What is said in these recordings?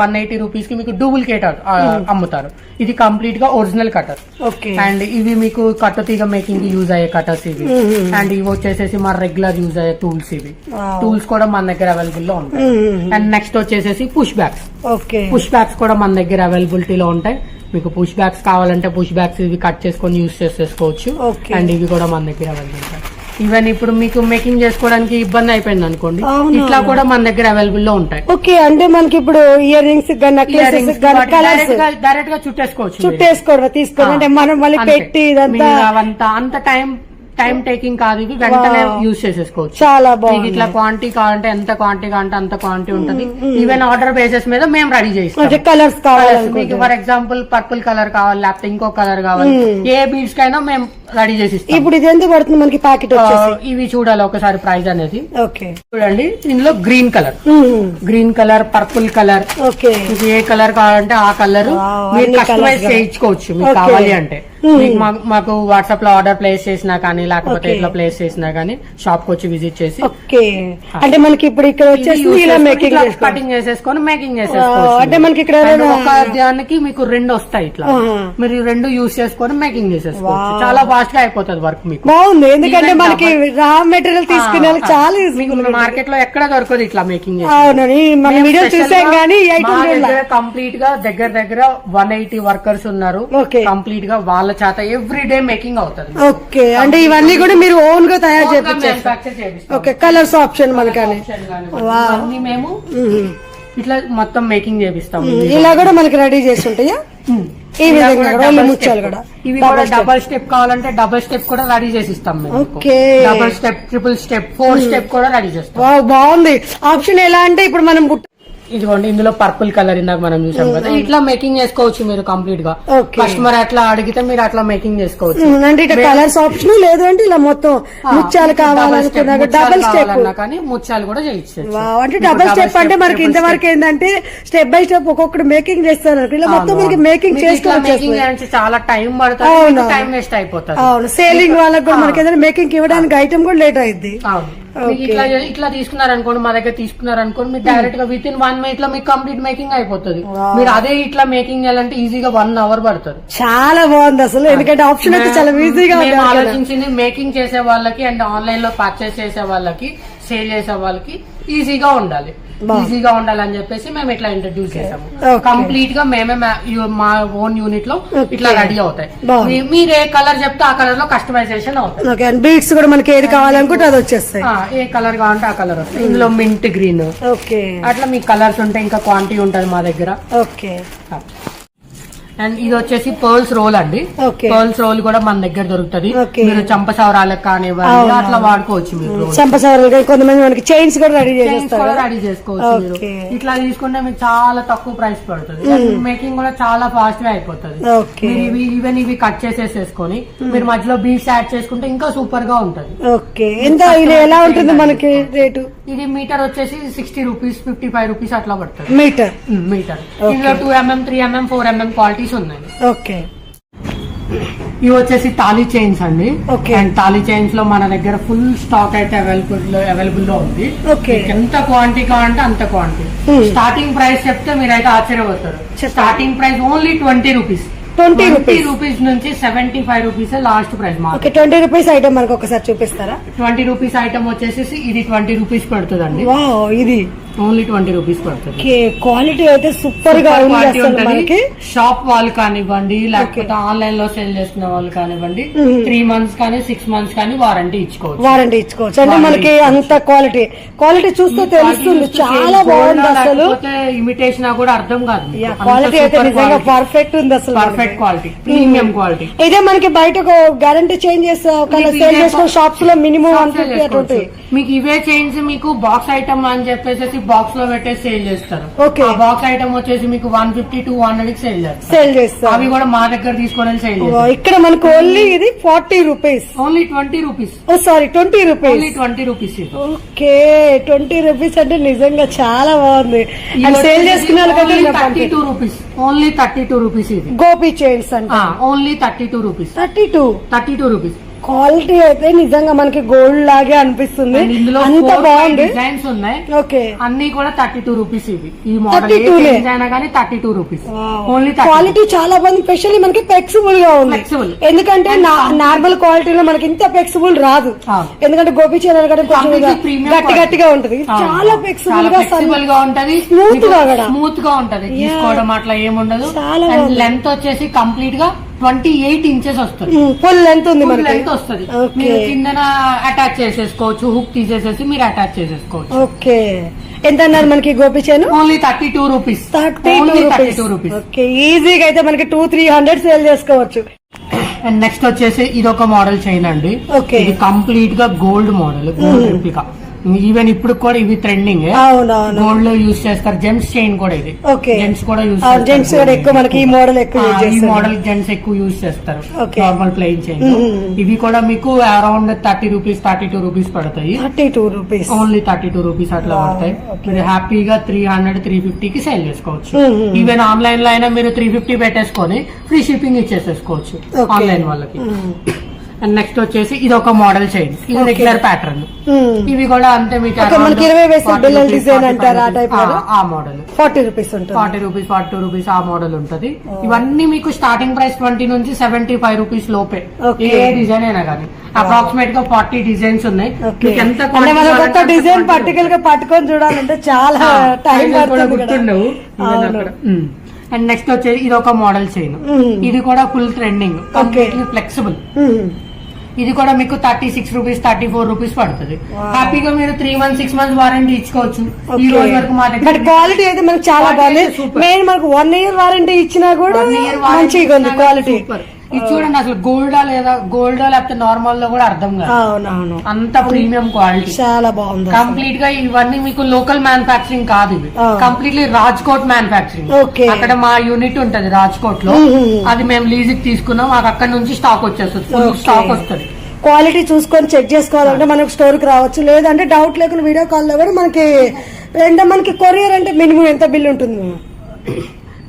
One eighty రూపీస్కి మీకు duplicate అమ్ముతారు. ఇది కంప్లీట్గా ఒరిజినల్ కటర్ అండ్ ఇవి మీకు కట్టు తీగ మేకింగ్కి యూజ్ అయ్యే కటర్స్ ఇవి. అండ్ ఇవి వచ్చేసేసి మా రెగ్యులర్ యూజ్ అయ్యే టూల్స్ ఇవి. టూల్స్ కూడా మన దగ్గర అవైలబుల్లో ఉంటాయి. అండ్ నెక్స్ట్ వచ్చేసేసి పుష్ బ్యాగ్స్ పుష్ బ్యాగ్స్ కూడా మన దగ్గర అవైలబిలిటీలో ఉంటాయి. మీకు పుష్ బ్యాగ్స్ కావాలంటే పుష్ బ్యాగ్స్ ఇవి కట్ చేసుకొని యూజ్ చేసేసుకోవచ్చు. అండ్ ఇవి కూడా మన దగ్గర అవైలబుల్ ఉంటాయి. ఈవెన్ ఇప్పుడు మీకు మేకింగ్ చేసుకోవడానికి ఇబ్బంది అయిపోయింది అనుకోండి. ఇట్లా కూడా మన దగ్గర అవైలబుల్లో ఉంటాయి. ఓకే అంటే మనకి ఇప్పుడు ఇయర్ రింగ్స్ డైరెక్ట్గా చుట్టేసుకోవచ్చు. చుట్టేసుకోవడం తీసుకోవడం అంటే మనం మళ్ళీ. పెట్టి ఇదంతా అవంతా అంత టైం టైం టేకింగ్ కాదు. ఇవి వెంటనే. యూజ్ చేసేసుకోవచ్చు. చాలా మీకు బాగుంది. ఇట్లా క్వాంటిటీ కావాలంటే ఎంత క్వాంటిటీ కావాలంటే అంత క్వాంటిటీ ఉంటుంది. ఈవెన్ ఆర్డర్ బేసిస్ మీద మేము రెడీ చేస్తాం కలర్స్ మీకు కావాలనుకుంటే ఫర్ ఎగ్జాంపుల్ పర్పుల్ కలర్ కావాలి లేకపోతే ఇంకో కలర్ కావాలి. ఏ బీడ్స్ కైనా మేము రెడీ చేసి ఇస్తాం. ఇప్పుడు ఇది ఎంత పడుతుంది మనకి ప్యాకెట్ ఆ, వచ్చేసి? ఇవి చూడాలి ఒకసారి ప్రైస్ అనేది. ఓకే. చూడండి ఇందులో green colour. Green colour purple colour. Okay. మీకు ఏ కలర్ కావాలంటే ఆ కలర్ Wow, మీరు అన్ని కస్టమైజ్ colours గా. చేయించుకోవచ్చు మీకు Okay. కావాలి అంటే. మీకు మాకు- మాకు వాట్సాప్లో ఆర్డర్ ప్లేస్ చేసినా కానీ లేకపోతే Okay. ఇట్లా ప్లేస్ చేసినా కానీ షాప్కి వచ్చి విజిట్ చేసి. ఓకే. అంటే మనకి ఇప్పుడు ఇక్కడ వచ్చేసి ఇలా మేకింగ్ కటింగ్ చేసేసుకొని మేకింగ్ అంటే చేసేసుకోవచ్చు. మనకి ఇక్కడ ఏదైనా- ఒక దానికి మీకు రెండు వస్తాయి ఇట్లా. ఆహా. మీరు ఈ రెండు యూస్ చేసుకొని మేకింగ్ చేసేసుకోవచ్చు. చాలా ఫాస్ట్గా అయిపోతుంది వర్క్ మీకు. బాగుంది ఎందుకంటే మనకి రా మెటీరియల్ తీసుకునే చాలా యూస్ఫుల్ మార్కెట్లో ఎక్కడ దొరకదు ఇట్లా మేకింగ్ మన వీడియో చూసాం కానీ కంప్లీట్గా దగ్గర దగ్గర వన్ ఎయిటీ వర్కర్స్ ఉన్నారు. ఓకే. కంప్లీట్గా వాళ్ళ చేత ఎవ్రీ డే మేకింగ్ అవుతుంది. ఓకే అంటే ఇవన్నీ కూడా మీరు ఓన్గా తయారు చేపిస్తాం. ఓకే కలర్స్ ఆప్షన్ మనకని. మేము ఇట్లా మొత్తం మేకింగ్ చేపిస్తాం. ఇలా కూడా మనకి రెడీ చేసి ఉంటాయా? ఈ విధంగా ముత్యాలు. కూడా. ఇవి కూడా. డబల్ స్టెప్ కావాలంటే డబల్ స్టెప్ కూడా రెడీ చేసి ఇస్తాం okay. Double step triple step four step కూడా రెడీ చేస్తాం బాగుంది ఆప్షన్ ఎలా అంటే ఇప్పుడు మనం ఇదిగోండి ఇందులో పర్పుల్ కలర్ ఇందాక మనం చూసాం కదా. ఇట్లా మేకింగ్ చేసుకోవచ్చు మీరు కంప్లీట్గా. కస్టమర్ అట్లా అడిగితే మీరు అట్లా మేకింగ్ చేసుకోవచ్చు. అంటే ఇట్లా కలర్స్ ఆప్షన్ లేదు అంటే ఇలా మొత్తం ముత్యాలు కావాలనుకున్నా డబల్ స్టెప్ కానీ ముత్యాలు కూడా వావ్, అంటే డబల్ స్టెప్ అంటే మనకి ఇంతవరకు ఏంటంటే స్టెప్ బై స్టెప్ ఒక్కొక్కటి మేకింగ్ చేస్తారు ఇలా మొత్తం మనకి మేకింగ్ చేసుకోవచ్చు చాలా టైం పడుతుంది. టైం వేస్ట్ అయిపోతుంది. అవును. సేలింగ్ వాళ్ళకి కూడా మనకి ఏదైనా మేకింగ్ ఇవ్వడానికి ఐటమ్ కూడా లేట్ అయింది మీకు ఇట్లా ఇట్లా తీసుకున్నారనుకోండి మా దగ్గర తీసుకున్నారనుకోండి మీరు డైరెక్ట్గా విత్ ఇన్ వన్ మినిట్లో మీకు కంప్లీట్ మేకింగ్ అయిపోతుంది. మీరు అదే ఇట్లా మేకింగ్ చేయాలంటే ఈజీగా వన్ అవర్ పడుతుంది. చాలా బాగుంది అసలు ఎందుకంటే ఆప్షన్ అయితే చాలా ఈజీగా. ఆలోచించింది మేకింగ్ చేసే వాళ్ళకి అండ్ ఆన్లైన్లో పర్చేస్ చేసే వాళ్ళకి సేల్ చేసే వాళ్ళకి ఈజీగా ఉండాలి. ఈజీగా ఉండాలని చెప్పేసి మేము ఇట్లా ఇంట్రడ్యూస్ చేసాము. కంప్లీట్గా మేమే మా- ఓన్ యూనిట్లో ఇట్లా రెడీ అవుతాయి. మీరు ఏ కలర్ చెప్తే ఆ కలర్లో కస్టమైజేషన్ అండ్ బీట్స్ కూడా మనకి ఏది కావాలనుకుంటే అది వచ్చేస్తాయి. ఏ కలర్ కావాలంటే ఆ కలర్ వస్తాయి. ఇందులో మింట్ గ్రీన్ ఓకే. అట్లా మీ కలర్స్ ఉంటాయి ఇంకా క్వాంటిటీ ఉంటది మా దగ్గర. ఓకే. అండ్ ఇది వచ్చేసి పర్ల్స్ రోల్ అండి. పర్ల్స్ రోల్ కూడా మన దగ్గర దొరుకుతది. మీరు చంపసవరాలకు కానివ్వండి అట్లా వాడుకోవచ్చు మీరు. చంపసవరాలు కొంతమంది మనకి చైన్స్ కూడా రెడీ. రెడీ చేసుకోవచ్చు మీరు. ఇట్లా తీసుకుంటే మీకు చాలా తక్కువ ప్రైస్ పడుతుంది. మేకింగ్ కూడా చాలా ఫాస్ట్గా అయిపోతుంది. మీరు ఇవి ఈవెన్ ఇవి కట్ చేసేసేసుకొని మీరు మధ్యలో బీట్స్ యాడ్ చేసుకుంటే ఇంకా సూపర్గా ఉంటది. ఓకే ఎంత ఇది ఎలా ఉంటుంది మనకి రేటు ఇది మీటర్ వచ్చేసి sixty rupees fifty five rupees అట్లా పడుతుంది. మీటర్ మీటర్ ఇందులో two mm three mm four mm qualities ఉన్నాయి ఓకే. ఇవి వచ్చేసి తాళీ చైన్స్ అండి. Okay. అండ్ తాళీ చైన్స్లో మన దగ్గర ఫుల్ స్టాక్ అయితే అవైలబుల్లో అవైలబుల్లో ఉంది. ఓకే. ఎంత క్వాంటిటీ కావాలంటే అంత క్వాంటిటీ. స్టార్టింగ్ ప్రైస్ చెప్తే మీరైతే ఆశ్చర్యపోతారు. Starting price only twenty rupees 20 rupees. Rupees నుంచి seventy five rupees last price okay twenty rupees item మనకి ఒకసారి చూపిస్తారా? ట్వంటీ రూపీస్ ఐటమ్ వచ్చేసి ఇది ట్వంటీ రూపీస్ పడుతుందండి. వావ్ ఇది. ఓన్లీ ట్వంటీ రూపీస్ పడుతుంది. క్వాలిటీ అయితే సూపర్గా ఉంటది. షాప్ వాళ్ళు కానివ్వండి లేకపోతే ఆన్లైన్లో సేల్ చేసుకునే వాళ్ళు కానివ్వండి త్రీ మంత్స్ కానీ సిక్స్ మంత్స్ కానీ వారంటీ ఇచ్చుకోవచ్చు. వారంటీ ఇచ్చుకోవచ్చు. అంటే మనకి అంత క్వాలిటీ క్వాలిటీ చూస్తే తెలుస్తుంది. చాలా బాగుంది అసలు. ఇమిటేషన్ కూడా అర్థం కాదు క్వాలిటీ అయితే నిజంగా పర్ఫెక్ట్ ఉంది అసలు పర్ఫెక్ట్ క్వాలిటీ ప్రీమియం క్వాలిటీ ఇదే మనకి బయట గ్యారంటీ చేంజ్ చేస్తే సేల్ షాప్స్లో మినిమం ఉంటాయి మీకు ఇవే చైన్స్ మీకు బాక్స్ ఐటమ్ అని చెప్పేసి బాక్స్లో పెట్టేసి సేల్ చేస్తారు. ఆ బాక్స్ ఐటమ్ వచ్చేసి మీకు వన్ ఫిఫ్టీ టూ హండ్రెడ్కి సేల్ చేస్తారు. సేల్ చేస్తారు. అవి కూడా మా దగ్గర తీసుకొని సేల్ చేస్తారు. ఇక్కడ మనకు ఓన్లీ ఇది forty rupees only twenty rupees oh sorry twenty only rupees twenty rupees ఇది. ఓకే ట్వంటీ రూపీస్ అంటే నిజంగా చాలా బాగుంది. అండ్ సేల్ చేసుకునే thirty two rupees only thirty two rupees ఇది. గోపి చైన్స్ అంట. Only thirty two rupees thirty two thirty two rupees quality అయితే నిజంగా మనకి గోల్డ్ లాగే అనిపిస్తుంది. అంత బాగుంది. డిజైన్స్ ఉన్నాయి. ఓకే. అన్ని కూడా థర్టీ టూ రూపీస్ ఇవి. ఈ మోడల్ 32 లే. అయినా కానీ thirty two rupees only quality చాలా బాగుంది. స్పెషల్లీ మనకి ఫ్లెక్సిబుల్గా ఉంది. ఎందుకంటే నార్మల్ క్వాలిటీలో మనకి ఇంత ఫ్లెక్సిబుల్ రాదు. ఎందుకంటే గోపి చీరలు premium గట్టి. గట్టిగా ఉంటది. చాలా ఫ్లెక్సిబుల్గా ఫ్లెక్సిబుల్గా ఉంటది. Smooth గా. స్మూత్గా ఉంటది. తీసుకోవడం అట్లా ఏముండదు. చాలా. లెంత్ వచ్చేసి కంప్లీట్గా ట్వంటీ ఎయిట్ ఇంచెస్ వస్తుంది. ఫుల్ లెంత్ ఉంది మనకి. లెంత్ వస్తుంది. ఓకే మీరు కిందన అటాచ్ చేసేసుకోవచ్చు హుక్ తీసేసేసి మీరు అటాచ్ చేసేసుకోవచ్చు. ఓకే ఎంత అన్నారు మనకి Gopi chain? Only thirty two rupees thirty two thirty two rupees okay ఈజీగా అయితే మనకి టూ త్రీ హండ్రెడ్ సేల్ చేసుకోవచ్చు. అండ్ నెక్స్ట్ వచ్చేసి ఇది ఒక మోడల్ చైన్ అండి. Okay. ఇది కంప్లీట్గా gold model gold replica even ఇప్పుడు కూడా ఇవి ట్రెండింగ్ గోల్డ్లో యూజ్ చేస్తారు. జెంట్స్ చైన్ కూడా ఇది. జెంట్స్ కూడా యూజ్ జెంట్స్ కూడా ఎక్కువ మనకి ఈ మోడల్ ఎక్కువ ఈ మోడల్ జెంట్స్ ఎక్కువ యూజ్ చేస్తారు. Normal plain chain. ఇవి కూడా మీకు around thirty rupees thirty two rupees పడతాయి. Thirty two rupees only thirty two rupees అట్లా పడతాయి. మీరు హ్యాపీగా త్రీ హండ్రెడ్ త్రీ ఫిఫ్టీ కి సేల్ చేసుకోవచ్చు. ఈవెన్ ఆన్లైన్లో అయినా మీరు త్రీ ఫిఫ్టీ పెట్టేసుకొని ఫ్రీ షిప్పింగ్ ఇచ్చేసేసుకోవచ్చు. ఆన్లైన్ వాళ్ళకి. అండ్ నెక్స్ట్ వచ్చేసి ఇది ఒక మోడల్ చైన్ ఇది. రెగ్యులర్ ప్యాటర్న్ ఇవి కూడా అంతే మీకు మనకి ఇరవై అంటారా ఆ model forty rupees forty rupees forty two rupees ఆ మోడల్ ఉంటది. ఇవన్నీ మీకు స్టార్టింగ్ ప్రైస్ ట్వంటీ నుంచి సెవెంటీ ఫైవ్ రూపీస్ లోపే. ఏ డిజైన్ అయినా కానీ అప్రాక్సిమేట్గా ఫార్టీ డిజైన్స్ ఉన్నాయి. మీకు ఎంత కొత్త డిజైన్ quantity పర్టికల్గా పట్టుకొని చూడాలంటే చాలా టైం కదా. గుర్తుండవు. అండ్ నెక్స్ట్ వచ్చేసి ఇది ఒక మోడల్ చైన్. ఇది కూడా ఫుల్ ట్రెండింగ్. ఫ్లెక్సిబుల్. ఇది కూడా మీకు thirty six rupees thirty four rupees పడుతుంది. హ్యాపీగా మీరు three months six months warranty ఇచ్చుకోవచ్చు ఈ. రోజు వరకు మా బట్ క్వాలిటీ అయితే మనకు చాలా బాగుంది. మెయిన్ మనకు వన్ ఇయర్ వారంటీ ఇచ్చినా కూడా మంచిగా ఉంది క్వాలిటీ. ఇది చూడండి అసలు గోల్డా లేదా గోల్డా లేకపోతే నార్మల్లో కూడా అర్థం కాదు. అవునవును. అంత ప్రీమియం క్వాలిటీ. చాలా బాగుంది. కంప్లీట్గా ఇవన్నీ మీకు లోకల్ మ్యానుఫాక్చరింగ్ కాదు ఇవి. ఆ. Completely Rajkot manufacturing. అక్కడ మా యూనిట్ ఉంటది రాజ్కోట్లో. అది మేము లీజ్కి తీసుకున్నాం. మాకు అక్కడ నుంచి స్టాక్ వచ్చేస్తుంది. ఫుల్. స్టాక్ వస్తుంది. క్వాలిటీ చూసుకొని చెక్ చేసుకోవాలంటే మనకు స్టోర్కి రావచ్చు. లేదంటే డౌట్ లేకుండా వీడియో కాల్లో కూడా మనకి అంటే మనకి కొరియర్ అంటే మినిమం ఎంత బిల్ ఉంటుంది?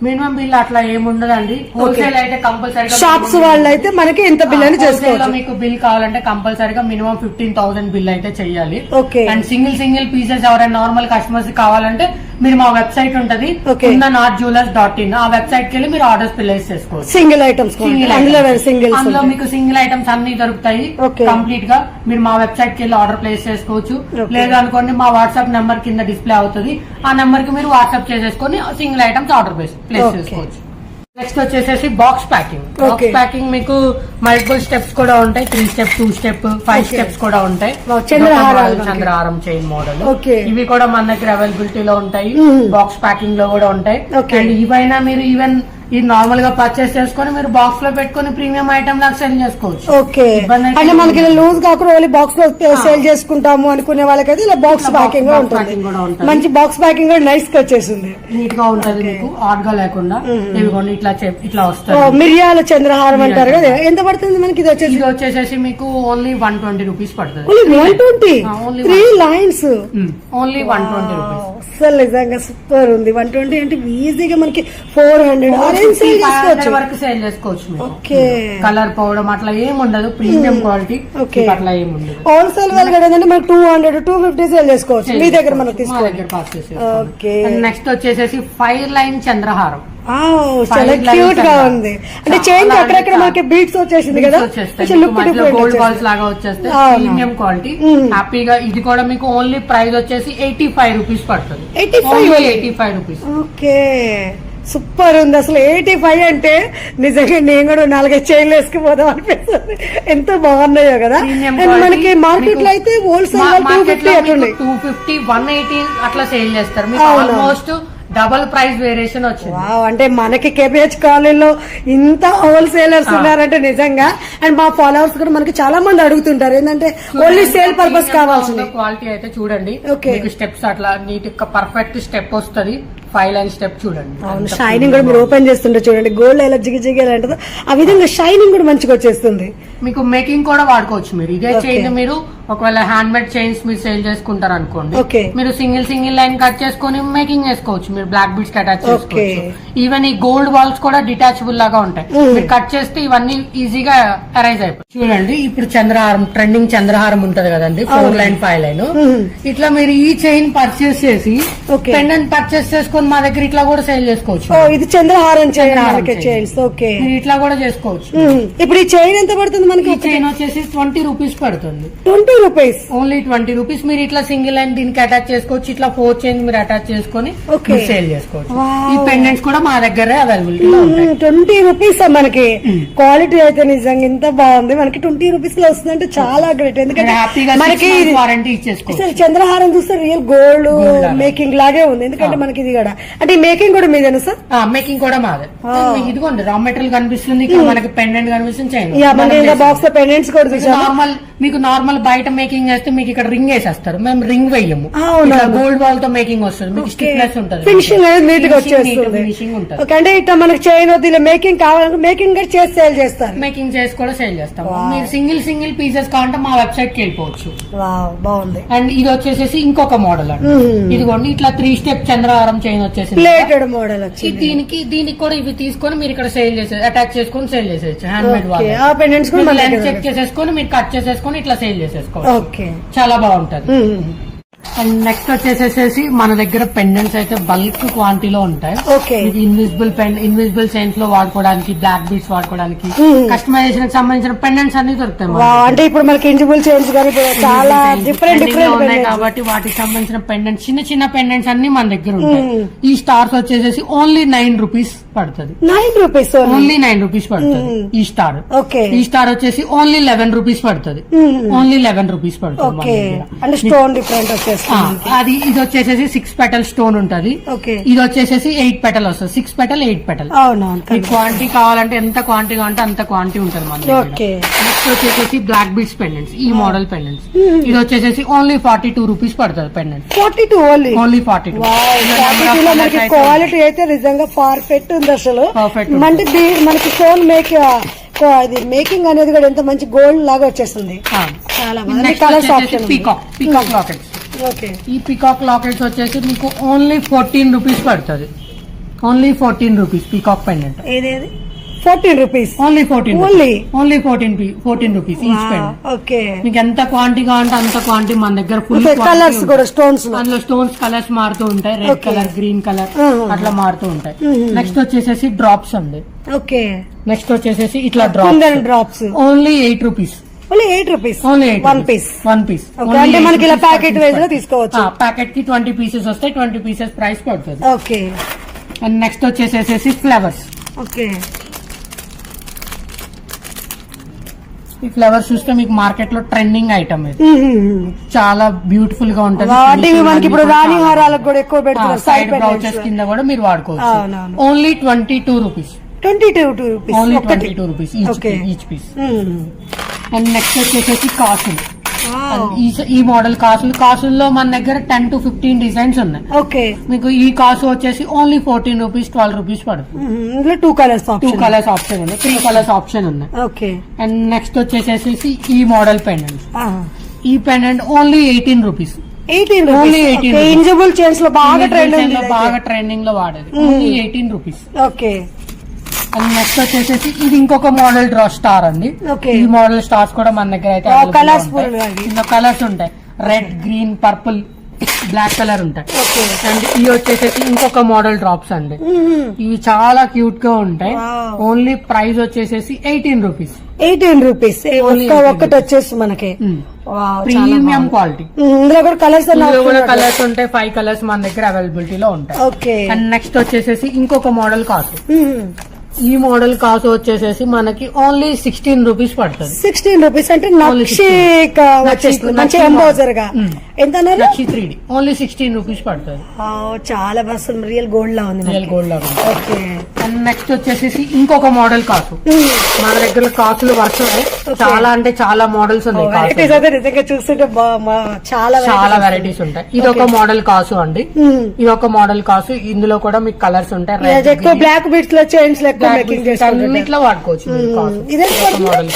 మినిమం బిల్ అట్లా ఏముండదండి. హోల్సేల్ అయితే కంపల్సరీగా షాప్స్ వాళ్ళు అయితే మనకి ఎంత బిల్ అని చేసుకోవచ్చు. మీకు బిల్ కావాలంటే కంపల్సరీగా మినిమం ఫిఫ్టీన్ థౌసండ్ బిల్ అయితే చెయ్యాలి. Okay and single single pieces ఎవరైనా నార్మల్ కస్టమర్స్ కావాలంటే మీరు మా వెబ్సైట్ ఉంటది. Not jewellers dot in. ఆ వెబ్సైట్కి వెళ్ళి మీరు ఆర్డర్స్ ప్లేస్ చేసుకోవచ్చు. సింగిల్ ఐటమ్స్ Single అందులో మీకు సింగిల్ ఐటమ్స్ అన్ని దొరుకుతాయి. కంప్లీట్గా మీరు మా వెబ్సైట్కి వెళ్ళి ఆర్డర్ ప్లేస్ చేసుకోవచ్చు. లేదు అనుకోండి మా వాట్సాప్ నెంబర్ కింద డిస్ప్లే అవుతుంది. ఆ నెంబర్కి మీరు వాట్సాప్ చేసేసుకొని సింగిల్ ఐటమ్స్ ఆర్డర్ ప్లేస్. చేసుకోవచ్చు. నెక్స్ట్ వచ్చేసేసి బాక్స్ ప్యాకింగ్ బాక్స్. ప్యాకింగ్ మీకు మల్టిపుల్ స్టెప్స్ కూడా ఉంటాయి three step two step five. Steps కూడా ఉంటాయి చంద్రహారం చైన్ మోడల్. ఇవి కూడా మన దగ్గర అవైలబిలిటీ లో ఉంటాయి. బాక్స్ ప్యాకింగ్లో కూడా ఉంటాయి. అండ్ ఇవైనా మీరు ఈవెన్ ఇది నార్మల్గా పర్చేస్ చేసుకొని మీరు బాక్స్లో పెట్టుకొని ప్రీమియం ఐటమ్ లాగా సెల్ చేసుకోవచ్చు. ఓకే. అంటే మనకి. లూజ్ కాకుండా ఓన్లీ బాక్స్లో సేల్ చేసుకుంటాము అనుకునే వాళ్ళకైతే ఇలా బాక్స్ ప్యాకింగ్ box ఉంటుంది packing కూడా ఉంటుంది. మంచి బాక్స్ ప్యాకింగ్ కూడా నైస్గా వచ్చేసింది. నీట్గా ఉంటది మీకు ఆడ్గా లేకుండా. ఇదిగోండి ఇట్లా ఇట్లా ఓ, వస్తుంది మిరియాల చంద్రహారం అంటారు కదా ఎంత పడుతుంది మనకి ఇది వచ్చేసి? వచ్చేసేసి మీకు ఓన్లీ వన్ ట్వంటీ రూపీస్ పడుతుంది. Only one twenty three lines only one twenty rupees అసలు నిజంగా సూపర్ ఉంది. వన్ ట్వంటీ అంటే ఈజీగా మనకి ఫోర్ హండ్రెడ్ వరకు సేల్ చేసుకోవచ్చు ఓకే. కలర్ పోవడం అట్లా ఏం ఉండదు. Premium quality. అట్లా ఏం ఉండదు. హోల్సేల్ వాళ్ళు ఏంటంటే మనకి two hundred two fifty sale చేసుకోవచ్చు. మీ దగ్గర మనం తీసుకోవాలి. చేసుకోండి నెక్స్ట్ వచ్చేసేసి ఫైర్ లైన్ చంద్రహారం. చాలా క్యూట్గా. ఉంది. అంటే చేంజ్ అక్కడక్కడ. మనకి బీట్స్ వచ్చేసింది కదా? గోల్డ్ బాల్స్ లాగా వచ్చేస్తే. Premium quality. హ్యాపీగా ఇది కూడా మీకు ఓన్లీ ప్రైస్ వచ్చేసి ఎయిటీ ఫైవ్ రూపీస్ పడుతుంది. 85 eighty five rupees okay. Super ఉంది. అసలు ఎయిటీ ఫైవ్ అంటే నిజంగా నేను కూడా నాలుగైదు చైన్లు వేసుకుపోదాం అనిపిస్తుంది. ఎంత బాగున్నాయో కదా. అండ్ మనకి మార్కెట్లో అయితే wholesale two fifty two fifty one eighty అట్లా సేల్ చేస్తారు. ఆల్మోస్ట్ డబల్ ప్రైస్ వేరియేషన్ వచ్చింది. అంటే మనకి కేబిహెచ్ కాలనీలో ఇంత హోల్సేలర్స్ ఉన్నారంటే నిజంగా. అండ్ మా ఫాలోవర్స్ కూడా మనకి చాలా మంది అడుగుతుంటారు. ఏంటంటే ఓన్లీ సేల్ పర్పస్ కావాల్సింది. క్వాలిటీ అయితే చూడండి. మీకు స్టెప్స్ అట్లా నీట్ పర్ఫెక్ట్ స్టెప్ వస్తది. ఫైవ్ లైన్ స్టెప్ చూడండి. అవును షైనింగ్ కూడా మీరు ఓపెన్ చేస్తుంటే చూడండి. గోల్డ్ ఎలా జిగి జిగి ఎలా ఉంటుందో ఆ విధంగా షైనింగ్ కూడా మంచిగా వచ్చేస్తుంది. మీకు మేకింగ్ కూడా వాడుకోవచ్చు మీరు. ఇదే. చైన్ మీరు ఒకవేళ హ్యాండ్ మేడ్ చైన్స్ మీరు సేల్ చేసుకుంటారు అనుకోండి. మీరు సింగిల్ సింగిల్ లైన్ కట్ చేసుకొని మేకింగ్ చేసుకోవచ్చు మీరు బ్లాక్ బీట్స్ అటాచ్ చేసుకోవచ్చు. ఈవెన్ ఈ గోల్డ్ బాల్స్ కూడా డిటాచబుల్ లాగా ఉంటాయి Mm. మీరు కట్ చేస్తే ఇవన్నీ ఈజీగా అరైజ్ అయిపోయి చూడండి ఇప్పుడు చంద్రహారం ట్రెండింగ్ చంద్రహారం ఉంటది కదండి ఫోర్ లైన్ ఫైవ్ లైన్. ఇట్లా మీరు ఈ చైన్ పర్చేస్ చేసి. పెండెంట్ పర్చేస్ చేసుకొని మా దగ్గర ఇట్లా కూడా సేల్ చేసుకోవచ్చు ఓ ఇది చంద్రహారం. చైన్స్ ఓకే ఇట్లా కూడా చేసుకోవచ్చు ఉమ్. ఇప్పుడు ఈ చైన్ ఎంత పడుతుంది మనకి ఈ చైన్ వచ్చేసి ట్వంటీ రూపీస్ పడుతుంది twenty rupees only twenty rupees మీరు ఇట్లా సింగిల్ అండ్ దీనికి అటాచ్ చేసుకోవచ్చు. ఇట్లా ఫోర్ చైన్ మీరు అటాచ్ చేసుకొని. సేల్ చేసుకోవచ్చు. ఈ పెండెంట్స్ కూడా మా దగ్గరే అవైలబిలిటీ ఉంటాయి. ట్వంటీ రూపీస్ మనకి? క్వాలిటీ అయితే నిజంగా ఇంత బాగుంది. మనకి ట్వంటీ రూపీస్లో వస్తుందంటే చాలా గ్రేట్ ఎందుకంటే మనకి వారంటీ ఇచ్చేసుకోవచ్చు. చంద్రహారం చూస్తే రియల్ గోల్డ్. మేకింగ్ లాగే. ఉంది. ఎందుకంటే మనకి ఇది కూడా. అంటే ఈ మేకింగ్ కూడా మీదేనా సార్? మేకింగ్ కూడా మాదే. Ah. ఇదిగోండి రా మెటీరియల్ కనిపిస్తుంది. ఇక్కడ మనకి పెండెంట్ కనిపిస్తుంది బాక్స్ పెండెంట్స్ కూడా నార్మల్ మీకు నార్మల్ బయట మేకింగ్ చేస్తే మీకు ఇక్కడ రింగ్ వేసేస్తారు. మేము రింగ్ వేయము. గోల్డ్ బాల్తో మేకింగ్ వస్తుంది. మీకు స్టిఫ్నెస్ ఉంటుంది. ఫినిషింగ్ అనేది నీట్గా Finishing neat వచ్చేస్తుంది. finishing ఉంటుంది. ఓకే అంటే ఇట్లా మనకి ఇలా మేకింగ్ కావాలంటే మేకింగ్ కూడా చేసి సేల్ చేస్తారు. మేకింగ్ చేసి కూడా సేల్ చేస్తాం. మీరు సింగిల్ సింగిల్ పీసెస్ కావాలంటే మా వెబ్సైట్కి వెళ్ళిపోవచ్చు. బాగుంది. అండ్ ఇది వచ్చేసేసి ఇంకొక మోడల్ అండి. ఇదిగోండి ఇట్లా త్రీ స్టెప్ చంద్రహారం చైన్ వచ్చేసింది ప్లేటెడ్ మోడల్ దీనికి దీనికి కూడా ఇవి తీసుకొని మీరు ఇక్కడ సేల్ చేసే అటాచ్ చేసుకొని సేల్ చేసేయచ్చు. హ్యాండ్ మేడ్ దగ్గర చెక్ చేసేసుకొని మీరు కట్ చేసేసుకొని ఇట్లా సేల్ చేసేసుకోవచ్చు. ఓకే. చాలా బాగుంటది. అండ్ నెక్స్ట్ వచ్చేసేసి మన దగ్గర పెండెంట్స్ అయితే బల్క్ క్వాంటిటీలో ఉంటాయి. మీకు ఇన్విజిబుల్ పెన్ ఇన్విజిబుల్ సైన్స్లో వాడుకోవడానికి బ్లాక్ బీట్స్ వాడుకోవడానికి. కస్టమైజేషన్కి సంబంధించిన పెండెంట్స్ అన్ని దొరుకుతాయి అంటే ఇప్పుడు మనకి ఇంజిబుల్ చైన్స్ ఇప్పుడు చాలా డిఫరెంట్లో ఉన్నాయి డిఫరెంట్ కాబట్టి వాటికి సంబంధించిన పెండెంట్స్ చిన్న చిన్న పెండెంట్స్ అన్ని మన దగ్గర ఉంటాయి. ఈ స్టార్స్ వచ్చేసేసి ఓన్లీ నైన్ రూపీస్ పడుతుంది. Nine rupees only nine rupees పడుతుంది. Hmm. ఈ స్టార్. ఓకే ఈ స్టార్ వచ్చేసి ఓన్లీ లెవెన్ రూపీస్ పడుతుంది. ఓన్లీ లెవెన్ రూపీస్ పడుతుంది. అంటే స్టోన్ డిఫరెంట్ ఆ, వచ్చేస్తుంది. అది ఇది వచ్చేసేసి సిక్స్ పెటల్ స్టోన్ ఉంటది. ఓకే ఇది వచ్చేసేసి ఎయిట్ పెటల్ వస్తుంది. సిక్స్ పెటల్ ఎయిట్ పెటల్ మీకు క్వాంటిటీ కావాలంటే ఎంత క్వాంటిటీ కావాలంటే అంత క్వాంటిటీ ఉంటుంది మన నెక్స్ట్ వచ్చేసేసి బ్లాక్ బీట్స్ పెండెంట్స్ ఈ మోడల్ పెండెంట్స్ ఇది వచ్చేసేసి ఓన్లీ ఫార్టీ టూ రూపీస్ పడుతుంది pendant forty two only only forty two quality అయితే నిజంగా పర్ఫెక్ట్ ఉంది. అసలు. Perfect ఉంది. అంటే మనకి స్టోన్ మేక్ ఇది మేకింగ్ అనేది కూడా ఎంత మంచి గోల్డ్ లాగా వచ్చేస్తుంది. చాలా colours option peacock peacock lockets okay ఈ పీకాక్ లాకెట్స్ వచ్చేసి మీకు ఓన్లీ ఫోర్టీన్ రూపీస్ పడుతుంది. Only fourteen rupees peacock pendant ఏదేది fourteen rupees only fourteen only only fourteen fourteen rupees each pendant okay మీకు ఎంత క్వాంటిటీ కావాలంటే అంత క్వాంటిటీ మన దగ్గర ఫుల్ కలర్స్ కూడా స్టోన్స్ అందులో స్టోన్స్ కలర్స్ మారుతూ ఉంటాయి. రెడ్. Colour green colour. అట్లా మారుతూ ఉంటాయి. నెక్స్ట్ వచ్చేసేసి డ్రాప్స్ అండి. ఓకే నెక్స్ట్ వచ్చేసేసి ఇట్లా drops drops only eight rupees only eight rupees only eight one piece one piece అంటే మనకి ఇలా ప్యాకెట్ వైజ్లో తీసుకోవచ్చు. ప్యాకెట్కి ట్వంటీ పీసెస్ వస్తాయి ట్వంటీ పీసెస్ ప్రైస్ పడుతుంది. ఓకే అండ్ నెక్స్ట్ వచ్చేసేసి ఫ్లవర్స్ ఓకే ఈ ఫ్లవర్స్ చూస్తే మీకు మార్కెట్లో ట్రెండింగ్ ఐటమ్ ఇది. చాలా బ్యూటిఫుల్గా ఉంటుంది. మనకి ఇప్పుడు రాణి హారాలకు కూడా ఎక్కువ పెడుతున్నారు. సైడ్ బ్రౌచెస్ కింద కూడా మీరు వాడుకోవచ్చు. Only twenty two rupees twenty two two rupees only twenty two rupees. Each piece and next కాసులు Wow. ఈ- మోడల్ కాసులు కాసుల్లో మన దగ్గర టెన్ టు ఫిఫ్టీన్ డిజైన్స్ ఉన్నాయి. ఓకే మీకు ఈ కాసు వచ్చేసి only fourteen rupees twelve rupees పడుతుంది. Two colours two colours option ఉన్నాయి త్రీ కలర్స్ ఆప్షన్ ఉన్నాయి ఓకే అండ్ నెక్స్ట్ వచ్చేసేసి ఈ మోడల్ పెండెంట్ ఈ pendant only eighteen rupees eighteen Only 18 rupees. ఇంజబుల్ చైన్స్లో బాగా ట్రెండ్ ఉంది బాగా ట్రెండింగ్లో వాడేది. Only eighteen rupees okay and next వచ్చేసేసి ఇది ఇంకొక మోడల్ డ్రా స్టార్ అండి. ఈ మోడల్ స్టార్స్ కూడా మన దగ్గర అయితే ఉంటాయి. ఇందులో కలర్స్ ఉంటాయి. Red green purple black colour ఉంటాయి. అండ్ ఇవి వచ్చేసేసి ఇంకొక మోడల్ డ్రాప్స్ అండి. ఇవి చాలా క్యూట్గా ఉంటాయి. ఓన్లీ ప్రైస్ వచ్చేసేసి eighteen rupees. Eighteen rupees. Only ఒక్క 18 ఒక్కటి వచ్చేసి మనకి. ప్రీమియం. క్వాలిటీ. ఇందులో కూడా కలర్స్ ఇందులో కూడా కలర్స్ ఉంటాయి. ఫైవ్ కలర్స్ మన దగ్గర అవైలబిలిటీలో ఉంటాయి. ఓకే. అండ్ నెక్స్ట్ వచ్చేసేసి ఇంకొక మోడల్ కాసు ఈ మోడల్ కాసు వచ్చేసేసి మనకి ఓన్లీ సిక్స్టీన్ రూపీస్ పడుతుంది. సిక్స్టీన్ రూపీస్ అంటే Only నక్షి 16. క- నక్షి- వచ్చేస్తుంది మంచి ఎంబోజర్గా. ఎంత లక్షి three D only sixteen rupees పడుతుంది. చాలా బస్సు రియల్ గోల్డ్ లా ఉంది రియల్ గోల్డ్ లాగా ఓకే. అండ్ నెక్స్ట్ వచ్చేసేసి ఇంకొక మోడల్ కాసు. మన దగ్గర కాసులు వరుస చాలా అంటే చాలా మోడల్స్ ఉన్నాయి వెరైటీస్. అయితే నిజంగా చూస్తుంటే చాలా చాలా. వెరైటీస్ ఉంటాయి. ఇది ఒక మోడల్ కాసు అండి. ఇది ఒక మోడల్ కాసు. ఇందులో కూడా మీకు కలర్స్ ఉంటాయి. బ్లాక్ బీట్స్లో చైన్స్లో చేసుకుంటారు అన్నిట్లో వాడుకోవచ్చు కాసు. ఇదే మోడల్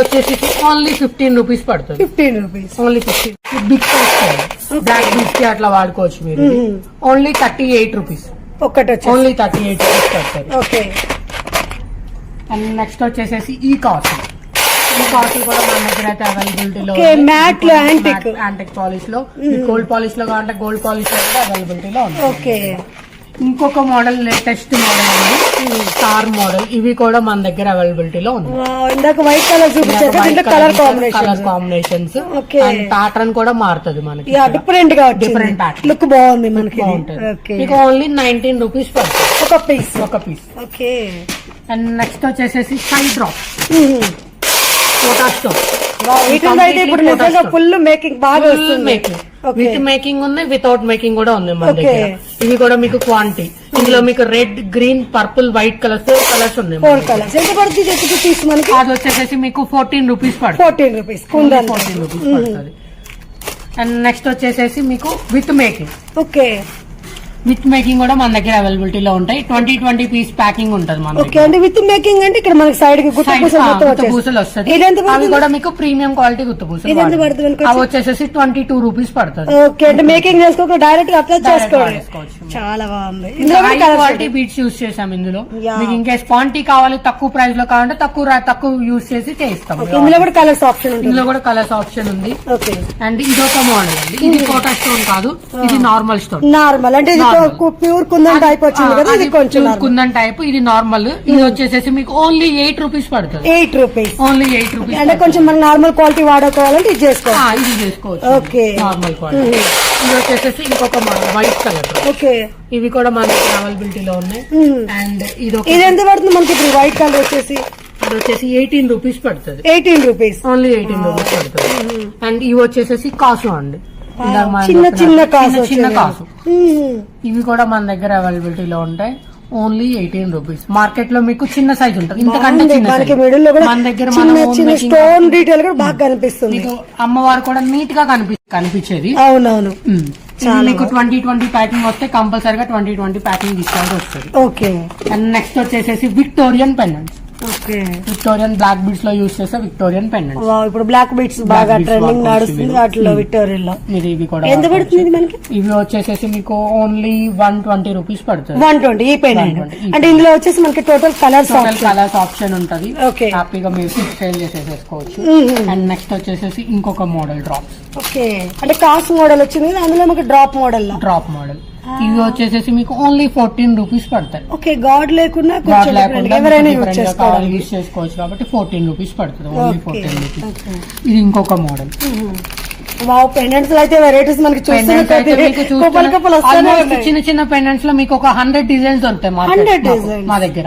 వచ్చేసి ఓన్లీ ఫిఫ్టీన్ రూపీస్ పడుతుంది. Fifteen rupees only fifteen big black బీచ్కి అట్లా వాడుకోవచ్చు మీరు ఓన్లీ థర్టీ ఎయిట్ రూపీస్ వచ్చి ఓన్లీ థర్టీ ఎయిట్ రూపీస్ పడుతుంది. ఓకే అండ్ నెక్స్ట్ వచ్చేసేసి ఈ కాస్ట్ ఈ కాస్ట్ కూడా మన దగ్గర అయితే అవైలబిలిటీలో matte లో antique. యాంటిక్ పాలిష్లో. గోల్డ్ పాలిష్లో కావాలంటే గోల్డ్ పాలిష్లో కూడా అవైలబిలిటీలో ఉంది. ఓకే ఇంకొక మోడల్ లేటెస్ట్ మోడల్ ఉంది స్టార్ మోడల్. ఇవి కూడా మన దగ్గర అవైలబిలిటీలో ఉంది ఇందాక వైట్ కలర్ చూపించారు colour colour combinations. And pattern కూడా మారుతుంది మనకి డిఫరెంట్గా Different pattern. లుక్ బాగుంది మనకి మీకు ఓన్లీ నైన్టీన్ రూపీస్ పడుతుంది. ఒక పీస్ ఒక పీస్ ఓకే అండ్ నెక్స్ట్ వచ్చేసేసి సైడ్ డ్రాప్ ఫోటా స్టోన్ ఇప్పుడు ఫుల్ మేకింగ్ బాగా వస్తుంది. మేకింగ్ విత్ మేకింగ్ ఉంది వితౌట్ మేకింగ్ కూడా ఉంది మన. దగ్గర. ఇవి కూడా మీకు క్వాంటిటీ ఇందులో మీకు red green purple white colour four colours ఉన్నాయి ఫోర్. కలర్స్ ఎంత పడుతుంది చెప్పి పీస్ మనకి? అది వచ్చేసేసి మీకు ఫోర్టీన్ రూపీస్ పడుతుంది. ఫోర్టీన్ రూపీస్ ఫోర్టీన్ రూపీస్ పడుతుంది. అండ్ నెక్స్ట్ వచ్చేసేసి మీకు with making okay with making కూడా మన దగ్గర అవైలబిలిటీలో ఉంటాయి. ట్వంటీ ట్వంటీ పీస్ ప్యాకింగ్ ఉంటుంది మన ఓకే అంటే విత్ మేకింగ్ అంటే ఇక్కడ మనకి సైడ్కి పూసలు ఎంత అవి కూడా మీకు ప్రీమియం క్వాలిటీ గుత్త పూసలు ఇది ఎంత వాడతారు. పడుతుంది మనకి అవి వచ్చేసేసి ట్వంటీ టూ రూపీస్ పడుతుంది. ఓకే అంటే మేకింగ్ చేసుకోక డైరెక్ట్ అప్లై చేసుకోవాలి. చాలా బాగుంది. High quality. బీట్స్ యూస్ చేసాం ఇందులో. మీకు ఇంకేస్ క్వాంటిటీ కావాలి తక్కువ ప్రైస్లో కావాలంటే తక్కువ తక్కువ యూస్ చేసి చేయిస్తాం. ఓకే, ఇందులో కూడా కలర్స్ ఆప్షన్ ఇందులో కూడా కలర్స్ ఆప్షన్ ఉంది. అండ్ ఇదొక మోడల్ అండి. ఇది కోటా స్టోన్ కాదు. ఇది నార్మల్ స్టోన్ నార్మల్ అంటే. ప్యూర్ కుందన్ టైప్ వచ్చింది కదా ఇది కొంచెం కుందన్ టైప్ ఇది నార్మల్. ఇది వచ్చేసేసి మీకు ఓన్లీ ఎయిట్ రూపీస్ పడుతుంది. Eight rupees only eight rupees అంటే కొంచెం మన నార్మల్ క్వాలిటీ వాడుకోవాలంటే ఇది చేసుకోవాలి ఇది చేసుకోవచ్చు. Okay. నార్మల్ క్వాలిటీ ఇది వచ్చేసేసి ఇంకొక వైట్ కలర్ ఓకే ఇవి కూడా మన దగ్గర అవైలబిలిటీలో ఉన్నాయి. అండ్ ఇది ఒక ఇది ఎంత పడుతుంది మనకి ఇప్పుడు వైట్ కలర్ వచ్చేసి? ఇది వచ్చేసి ఎయిటీన్ రూపీస్ పడుతుంది. Eighteen rupees only eighteen rupees పడుతుంది. అండ్ ఇవి వచ్చేసేసి కాసు అండి. చిన్న చిన్న కాసు చిన్న. కాసు. ఇవి కూడా మన దగ్గర అవైలబిలిటీలో ఉంటాయి. ఓన్లీ ఎయిటీన్ రూపీస్ మార్కెట్లో మీకు చిన్న సైజ్ ఉంటుంది. ఇంతకంటే మనకి. మిడిల్లో కూడా మన దగ్గర చిన్న స్టోన్ డీటెయిల్ కూడా బాగా కనిపిస్తుంది. మీకు అమ్మవారు కూడా నీట్గా కనిపి కనిపించేది. అవునవును. ఇది మీకు ట్వంటీ ట్వంటీ ప్యాకింగ్ వస్తే కంపల్సరీగా ట్వంటీ ట్వంటీ ప్యాకింగ్ తీసుకోవాల్సి వస్తుంది. ఓకే. అండ్ నెక్స్ట్ వచ్చేసేసి విక్టోరియన్ పెండెంట్స్ విక్టోరియన్ బ్లాక్ బీడ్స్లో యూస్ చేసే విక్టోరియన్ పెండెంట్స్ వావ్, ఇప్పుడు బ్లాక్ బీట్స్ బాగా ట్రెండింగ్ నడుస్తుంది. వాటిలో విక్టోరియల్లో మీరు ఇవి కూడా ఎంత పడుతుంది మనకి? ఇవి వచ్చేసేసి మీకు ఓన్లీ వన్ ట్వంటీ రూపీస్ పడుతుంది. వన్ ట్వంటీ ఈ పెండెంట్ 120, ఈ అంటే ఇందులో వచ్చేసి మనకి total colours total colours option ఉంటది. హ్యాపీగా మీరు సేల్ చేసేసుకోవచ్చు. అండ్ నెక్స్ట్ వచ్చేసేసి ఇంకొక మోడల్ డ్రాప్స్ ఓకే అంటే కాస్ట్ మోడల్ వచ్చింది. అందులో మనకి డ్రాప్ మోడల్ లా. డ్రాప్ మోడల్ ఇవి వచ్చేసేసి మీకు ఓన్లీ ఫోర్టీన్ రూపీస్ పడతాయి. ఓకే గాడ్ లేకుండా గాడ్ లేకుండా. ఎవరైనా యూజ్ చేసుకోవచ్చు కాబట్టి ఫోర్టీన్ రూపీస్ పడుతుంది ఓన్లీ. ఫోర్టీన్ రూపీస్ ఇది ఇంకొక మోడల్ వావ్ పెండెంట్స్లో అయితే వెరైటీస్ మనకి. చిన్న చిన్న పెండెంట్స్లో మీకు ఒక హండ్రెడ్ డిజైన్స్ దొరుకుతాయి మార్కెట్ 100 మాకు- designs. మా దగ్గర.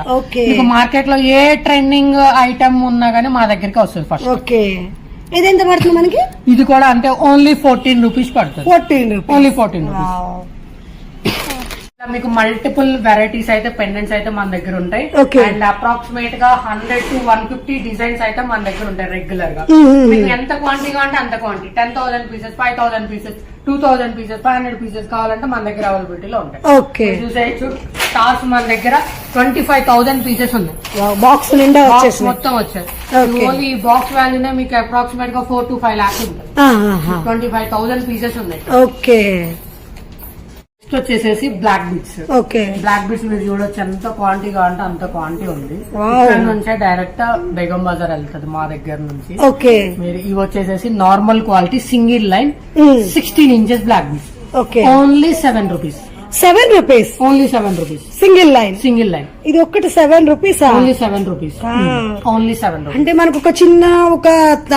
మీకు మార్కెట్లో ఏ ట్రెండింగ్ ఐటమ్ ఉన్నా గానీ మా దగ్గరికి వస్తుంది ఫస్ట్ ఓకే ఇది ఎంత పడుతుంది మనకి? ఇది కూడా అంటే ఓన్లీ ఫోర్టీన్ రూపీస్ పడుతుంది. ఫోర్టీన్ ఓన్లీ ఫోర్టీన్ రూపీస్ మీకు మల్టిపుల్ వెరైటీస్ అయితే పెండెంట్స్ అయితే మన దగ్గర ఉంటాయి. అండ్ అప్రాక్సిమేట్గా hundred to one fifty designs అయితే మన దగ్గర ఉంటాయి రెగ్యులర్గా. Mhm. మీకు ఎంత క్వాంటిటీ కావాలంటే అంత quantity ten thousand pieces five thousand pieces two thousand pieces five hundred pieces కావాలంటే మన దగ్గర అవైలబిలిటీలో ఉంటాయి. ఓకే చూసేయచ్చు స్టార్స్ మన దగ్గర ట్వంటీ ఫైవ్ థౌసండ్ పీసెస్ ఉన్నాయి బాక్స్ నిండా మొత్తం వచ్చాయి. ఓన్లీ ఈ బాక్స్ వాల్యూనే మీకు అప్రాక్సిమేట్గా ఫోర్ టు ఫైవ్ లాక్స్ ఉంటుంది. ఆహాహా. ట్వంటీ ఫైవ్ థౌసండ్ పీసెస్ ఉన్నాయి. ఓకే వచ్చేసేసి black beads okay. Black beads మీరు చూడొచ్చు ఎంత క్వాంటిటీ కావాలంటే అంత క్వాంటిటీ ఉంది. ఇక్కడ నుంచే డైరెక్ట్ బేగం బజార్ వెళ్తది మా దగ్గర నుంచి. ఓకే. మీరు ఇవి వచ్చేసేసి normal quality single line sixteen inches black beads okay. Only seven rupees seven rupees only seven rupees single line single line ఇది ఒక్కటి seven rupees only seven rupees. Only seven అంటే మనకు ఒక చిన్న ఒక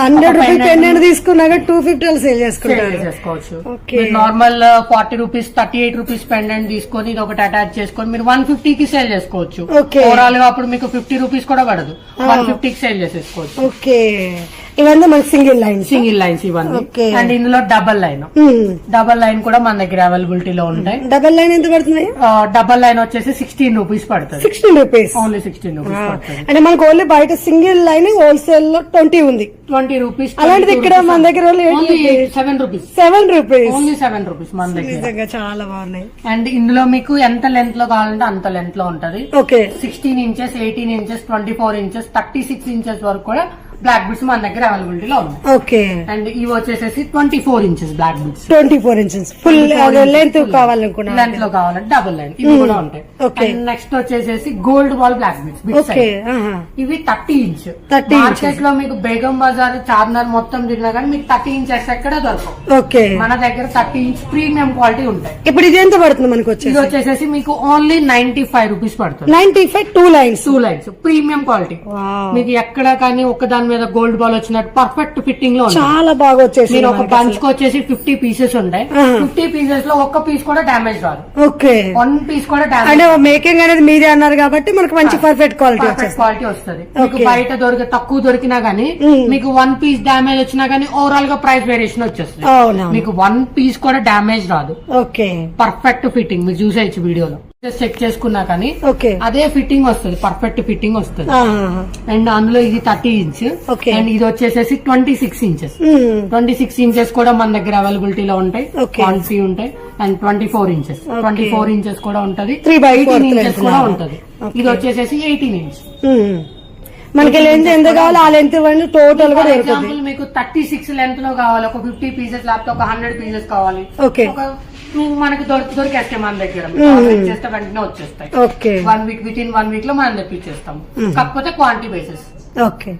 హండ్రెడ్ రూపీస్. పెండెంట్ తీసుకున్నాక two fifty sale చేసుకోవచ్చు. Normal forty rupees thirty eight rupees pendant తీసుకొని ఇది ఒకటి అటాచ్ చేసుకొని మీరు వన్ ఫిఫ్టీ కి సేల్ చేసుకోవచ్చు. ఓవరాల్గా అప్పుడు మీకు ఫిఫ్టీ రూపీస్ కూడా పడదు. వన్ ఫిఫ్టీ కి సేల్ చేసేసుకోవచ్చు. ఓకే ఇవన్నీ మనకి సింగిల్ లైన్ సింగిల్ లైన్స్ ఇవన్నీ. అండ్ ఇందులో డబల్ లైన్. డబల్ లైన్ కూడా మన దగ్గర అవైలబిలిటీలో ఉంటాయి. డబల్ లైన్ ఎంత పడుతున్నాయి డబల్ లైన్ వచ్చేసి సిక్స్టీన్ రూపీస్ పడుతుంది. Sixteen rupees. Only sixteen rupees అంటే మనకు ఓన్లీ బయట సింగిల్ లైన్ హోల్సేల్లో ట్వంటీ ఉంది. ట్వంటీ రూపీస్ అలాంటిది ఇక్కడ మన దగ్గర seven rupees. Seven rupees. Only seven rupees మన దగ్గర. చాలా బాగున్నాయి. అండ్ ఇందులో మీకు ఎంత లెంత్లో కావాలంటే అంత లెంత్లో ఉంటది. Okay. Sixteen inches eighteen inches twenty four inches thirty six inches వరకు కూడా బ్లాక్ బిట్స్ మన దగ్గర అవైలబిలిటీలో ఉన్నాయి. ఓకే అండ్ ఇవి వచ్చేసేసి twenty four inches black beads twenty four inches full length కావాలనుకున్నా లెంత్లో కావాలంటే డబుల్ లైన్ ఇవి కూడా ఉంటాయి. నెక్స్ట్ వచ్చేసేసి గోల్డ్ బాల్ బ్లాక్ ఆహా. ఇవి థర్టీ ఇంచ్ 30 మార్కెట్లో మీకు బేగం బజార్ చార్మినార్ మొత్తం తిరిగినా కానీ మీకు థర్టీ ఇంచెస్ ఎక్కడ దొరకవు. ఓకే మన దగ్గర థర్టీ ఇంచ్ ప్రీమియం క్వాలిటీ ఉంటాయి. ఇప్పుడు ఇది ఎంత పడుతుంది మనకు ఇది వచ్చేసి వచ్చేసేసి మీకు ఓన్లీ నైన్టీ ఫైవ్ రూపీస్ పడుతుంది. Ninety five two lines two lines premium quality మీకు ఎక్కడ కానీ ఒక దాని మీద గోల్డ్ బాల్ వచ్చినట్టు పర్ఫెక్ట్ ఫిట్టింగ్లో చాలా బాగా వచ్చేసి మీరు ఒక బంచ్ వచ్చేసి ఫిఫ్టీ పీసెస్ ఉంటాయి. ఫిఫ్టీ పీసెస్లో ఒక్క పీస్ కూడా డ్యామేజ్ రాదు. ఓకే. వన్ పీస్ కూడా అంటే డ్యామేజ్ మేకింగ్ అనేది మీదే అన్నారు కాబట్టి మనకు మంచి పర్ఫెక్ట్ క్వాలిటీ క్వాలిటీ వస్తుంది. మీకు. బయట దొరికే తక్కువ దొరికినా గానీ. మీకు వన్ పీస్ డ్యామేజ్ వచ్చినా గానీ ఓవరాల్గా ప్రైస్ వేరియేషన్ వచ్చేస్తుంది. మీకు వన్ పీస్ కూడా డ్యామేజ్ రాదు. ఓకే. పర్ఫెక్ట్ ఫిట్టింగ్ మీరు చూసేయచ్చు వీడియోలో. చెక్ చేసుకున్నా కానీ అదే ఫిట్టింగ్ వస్తుంది పర్ఫెక్ట్ ఫిట్టింగ్ వస్తుంది. అండ్ అందులో ఇది థర్టీ ఇంచ్. అండ్ ఇది వచ్చేసేసి twenty six inches. Twenty six inches కూడా మన దగ్గర అవైలబిలిటీలో ఉంటాయి Okay. క్వాంటిటీ ఉంటాయి and twenty four inches twenty four inches కూడా ఉంటది by four ఎయిటీన్ ఇంచెస్ కూడా. ఉంటది. ఇది వచ్చేసేసి ఎయిటీన్ ఇంచ్ మ్మ్. మనకి లెంత్ ఎంత కావాలో ఆ లెంత్ ఇవ్వండి టోటల్ కూడా ఎగ్జాంపుల్ మీకు థర్టీ సిక్స్ లెంత్లో కావాలి ఒక ఫిఫ్టీ పీసెస్ లేకపోతే ఒక హండ్రెడ్ పీసెస్ కావాలి ఓకే మనకి దొరికి దొరికేస్తాయి మన దగ్గర. చేస్తే వెంటనే వచ్చేస్తాయి. One week within one వీక్లో మనం తెప్పించేస్తాం. కాకపోతే క్వాంటిటీ బేసిస్ ఓకే.